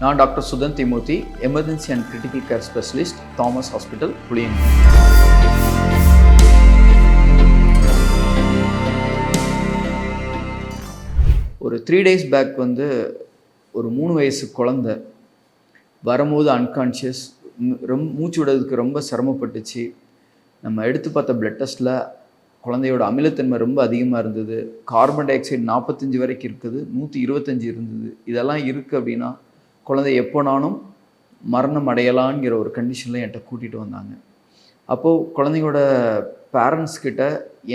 நான் doctor Sudhan Thimurthy emergency and critical care specialist Thomas hospital புளியன். ஒரு three days back வந்து ஒரு மூணு வயசு குழந்த வரும்போது அன்கான்ஷியஸ் ரொம்ப மூச்சு விடுறதுக்கு ரொம்ப சிரமப்பட்டுச்சு. நம்ம எடுத்து பார்த்த பிளட் டெஸ்ட்டில் குழந்தையோட அமிலத்தன்மை ரொம்ப அதிகமாக இருந்தது. கார்பன் டை ஆக்சைடு நாற்பத்தஞ்சு வரைக்கும் இருக்குது நூற்றி இருபத்தஞ்சி இருந்தது. இதெல்லாம் இருக்குது அப்படின்னா குழந்தை எப்போனாலும் மரணம் அடையலாங்கிற ஒரு கண்டிஷனில் என்கிட்ட கூட்டிகிட்டு வந்தாங்க. அப்போது குழந்தையோட பேரண்ட்ஸ்கிட்ட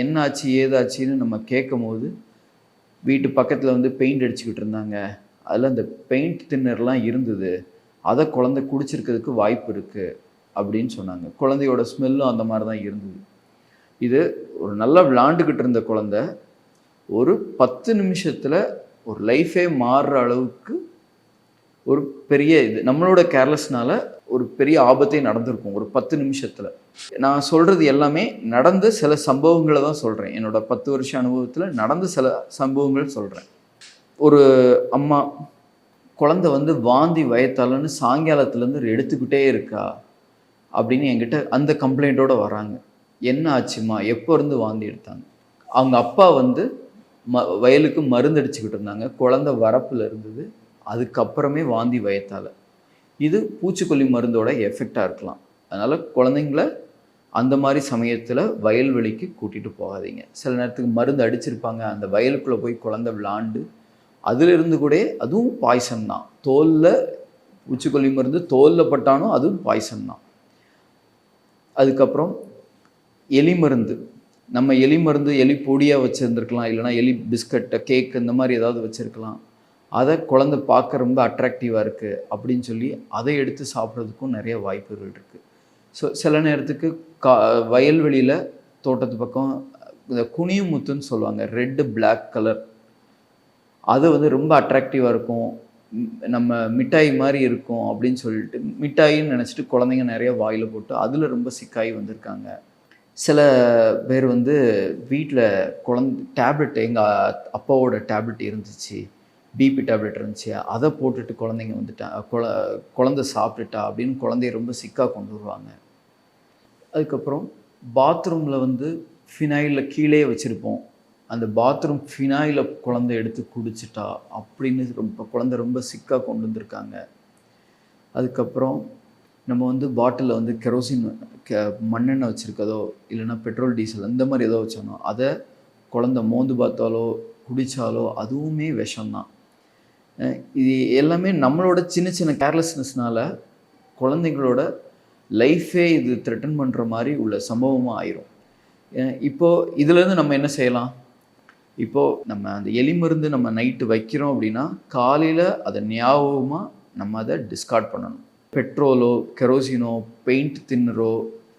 என்ன ஆச்சு ஏதாச்சுன்னு நம்ம கேட்கும் போது வீட்டு பக்கத்தில் வந்து பெயிண்ட் அடிச்சுக்கிட்டு இருந்தாங்க. அதில் அந்த பெயிண்ட் தின்னர்லாம் இருந்தது. அதை குழந்தை குடிச்சிருக்கிறதுக்கு வாய்ப்பு இருக்குது அப்படின்னு சொன்னாங்க. குழந்தையோட ஸ்மெல்லும் அந்த மாதிரி தான் இருந்தது. இது ஒரு நல்லா விளாண்டுக்கிட்டு இருந்த குழந்தை ஒரு பத்து நிமிஷத்தில் ஒரு லைஃபே மாறுற அளவுக்கு ஒரு பெரிய இது. நம்மளோட கேர்லெஸ்னால ஒரு பெரிய ஆபத்தே நடந்திருக்கும் ஒரு பத்து நிமிஷத்தில். நான் சொல்கிறது எல்லாமே நடந்த சில சம்பவங்களை தான் சொல்கிறேன் என்னோட பத்து வருஷ அனுபவத்தில் நடந்த சில சம்பவங்கள் சொல்கிறேன் ஒரு அம்மா குழந்தை வந்து வாந்தி வயத்தாலன்னு சாயங்காலத்துலேருந்து எடுத்துக்கிட்டே இருக்கா அப்படின்னு என்கிட்ட அந்த கம்ப்ளைண்ட்டோட வராங்க. என்ன ஆச்சுமா? எப்போ இருந்து வாந்தி எடுத்தாங்க? அவங்க அப்பா வந்து ம வயலுக்கு மருந்து அடிச்சுக்கிட்டு இருந்தாங்க. குழந்தை வரப்பில் இருந்தது. அதுக்கப்புறமே வாந்தி வயத்தால். இது பூச்சிக்கொல்லி மருந்தோட எஃபெக்டாக இருக்கலாம். அதனால் குழந்தைங்கள அந்த மாதிரி சமயத்தில் வயல்வெளிக்கு கூட்டிகிட்டு போகாதீங்க. சில நேரத்துக்கு மருந்து அடிச்சிருப்பாங்க. அந்த வயலுக்குள்ளே போய் குழந்தை விளாண்டு அதிலிருந்து கூட அதுவும் பாய்சன் தான். தோலில் பூச்சிக்கொல்லி மருந்து தோலில் பட்டாலும் அதுவும் பாய்சன் தான். அதுக்கப்புறம் எலி மருந்து. நம்ம எலி மருந்து எலி பொடியாக வச்சுருந்துருக்கலாம். இல்லைனா எலி பிஸ்கட்டை கேக் இந்த மாதிரி ஏதாவது வச்சுருக்கலாம். அதை குழந்தை பார்க்க ரொம்ப அட்ராக்டிவாக இருக்குது அப்படின்னு சொல்லி அதை எடுத்து சாப்பிட்றதுக்கும் நிறைய வாய்ப்புகள் இருக்குது ஸோ சில நேரத்துக்கு கா வயல்வெளியில் தோட்டத்து பக்கம் இந்த குனியும் முத்துன்னு சொல்லுவாங்க ரெட்டு பிளாக் கலர் அது வந்து ரொம்ப அட்ராக்டிவாக இருக்கும். நம்ம மிட்டாய் மாதிரி இருக்கும் அப்படின்னு சொல்லிட்டு மிட்டாயின்னு நினச்சிட்டு குழந்தைங்க நிறைய வாயில் போட்டு அதில் ரொம்ப சிக்காகி வந்திருக்காங்க. சில பேர் வந்து வீட்டில் குழந்த டேப்லெட் எங்கள் அப்பாவோட டேப்லெட் இருந்துச்சு. பிபி டேப்லெட் இருந்துச்சு. அதை போட்டுட்டு குழந்தைங்க வந்துட்டா குழ குழந்த சாப்பிட்டுட்டா அப்படின்னு குழந்தைய ரொம்ப சிக்காக கொண்டு வருவாங்க. அதுக்கப்புறம் பாத்ரூமில் வந்து ஃபினாயிலில் கீழே வச்சுருப்போம். அந்த பாத்ரூம் ஃபினாயில குழந்தை எடுத்து குடிச்சிட்டா அப்படின்னு ரொம்ப குழந்தை ரொம்ப சிக்காக கொண்டு வந்திருக்காங்க. அதுக்கப்புறம் நம்ம வந்து பாட்டிலில் வந்து கெரோசின் கெ மண்ணெண்ணெய் வச்சுருக்கதோ இல்லைன்னா பெட்ரோல் டீசல் அந்த மாதிரி ஏதோ வச்சானோ அதை குழந்த மோந்து பார்த்தாலோ குடித்தாலோ அதுவுமே விஷம்தான். இது எல்லாமே நம்மளோட சின்ன சின்ன கேர்லெஸ்னஸ்னால குழந்தைங்களோட லைஃபே இது த்ரெட்டன் பண்ணுற மாதிரி உள்ள சம்பவமாக ஆயிரும். இப்போது இதுலேருந்து நம்ம என்ன செய்யலாம்? இப்போது நம்ம அந்த எலி மருந்து நம்ம நைட்டு வைக்கிறோம் அப்படின்னா காலையில் அதை ஞாபகமாக நம்ம அதை டிஸ்கார்ட் பண்ணணும். பெட்ரோலோ கெரோசினோ பெயிண்ட் தின்னரோ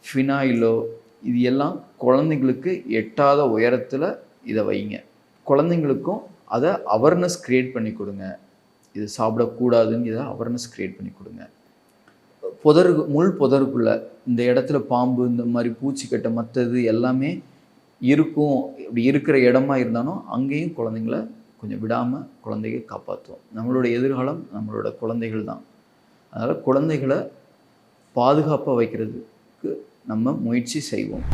ஃபினாயிலோ இது எல்லாம் குழந்தைங்களுக்கு எட்டாத உயரத்தில் இதை வைங்க. குழந்தைங்களுக்கும் அதை அவேர்னஸ் க்ரியேட் பண்ணி கொடுங்க. இது சாப்பிடக்கூடாதுன்னு இதை அவேர்னஸ் க்ரியேட் பண்ணி கொடுங்க. புதரு முள் புதருக்குள்ளே இந்த இடத்துல பாம்பு இந்த மாதிரி பூச்சிக்கட்டை மற்றது எல்லாமே இருக்கும். இப்படி இருக்கிற இடமா இருந்தாலும் அங்கேயும் குழந்தைங்கள கொஞ்சம் விடாமல் குழந்தைய காப்பாற்றுவோம் நம்மளோட எதிர்காலம் நம்மளோட குழந்தைகள் தான். அதனால் குழந்தைகளை பாதுகாப்பாக வைக்கிறதுக்கு நம்ம முயற்சி செய்வோம்.